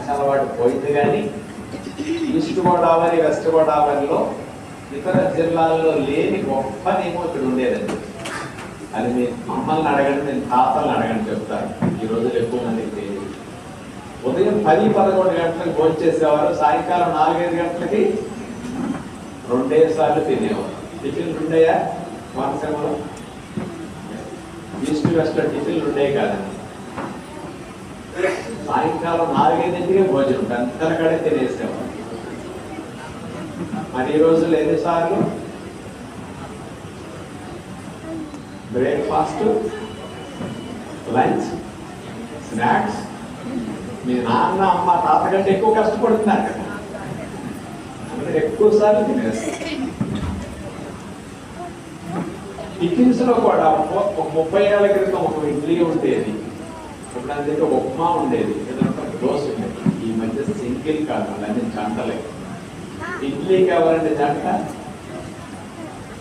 అలవాటు పోయింది కానీ ఈస్ట్ గోదావరి వెస్ట్ గోదావరిలో ఇతర జిల్లాల్లో లేని గొప్ప నియమం ఇక్కడ ఉండేదండి. అది మీ మమ్మల్ని అడగండి నేను తాతల్ని అడగండి చెప్తాను. ఈ రోజులు ఎక్కువ మందికి తెలియదు. ఉదయం పది పదకొండు గంటలకు భోజనం చేసేవారు సాయంకాలం నాలుగైదు గంటలకి రెండే సార్లు తినేవారు. టిఫిన్లు ఉండేయా కోనసీమలో ఈస్ట్ వెస్ట్ టిఫిన్లు ఉండేవి కాదండి. సాయంకాలం నాలుగైదింటికే భోజనం. గంటలకడే తినేసాము మరి ఈ రోజులు ఎన్నిసార్లు? Breakfast lunch snacks. మీ నాన్న అమ్మ తాత కంటే ఎక్కువ కష్టపడుతున్నారు కదా. ఎక్కువ సార్లు తినేస్తారు. టిఫిన్స్లో కూడా ముప్పై ఏళ్ళ క్రితం ఒక ఇడ్లీ ఉండేది. ఇప్పుడు అందుకే దగ్గర ఉప్మా ఉండేది ఏదంటే దోశ ఉండేది ఈ మధ్య సింగిల్ కాదు అన్ని జంటలే ఇడ్లీ కావాలంటే జంట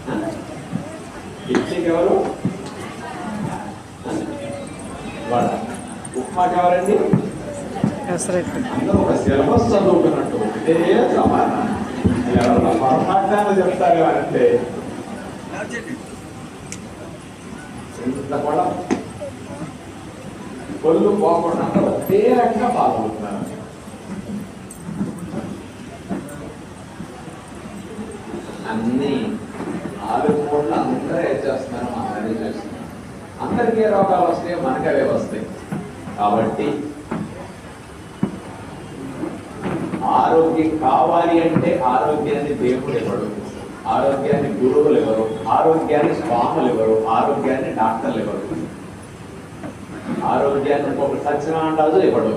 ఇడ్లీ ఇడ్లీకి ఎవరు ఆ? వడ ఉప్మాకి ఎవరండి అందరూ ఒక సిలబస్ చదువుకున్నట్టు ఒకటే సమానం ఎవరన్నా పొరపాటున చెప్తారు అంటే ఇంత కూడా కొళ్ళు పోకుండా అందరూ రకంగా పాల్గొంటున్నారు అన్ని నాలుగు కోట్ల అందరూ ఏం చేస్తున్నారు? అందరూ చేస్తున్నారు. అందరికీ రోగాలు వస్తాయి మనకి అవే వస్తాయి. కాబట్టి ఆరోగ్యం కావాలి అంటే ఆరోగ్యాన్ని దేవుడు ఇవ్వడు. ఆరోగ్యాన్ని గురువులు ఇవ్వరు. ఆరోగ్యాన్ని స్వాములు ఇవ్వరు. ఆరోగ్యాన్ని డాక్టర్లు ఇవ్వరు. ఆరోగ్యాన్ని ఇంకొక సత్యనారాయణరాజు ఇవ్వడు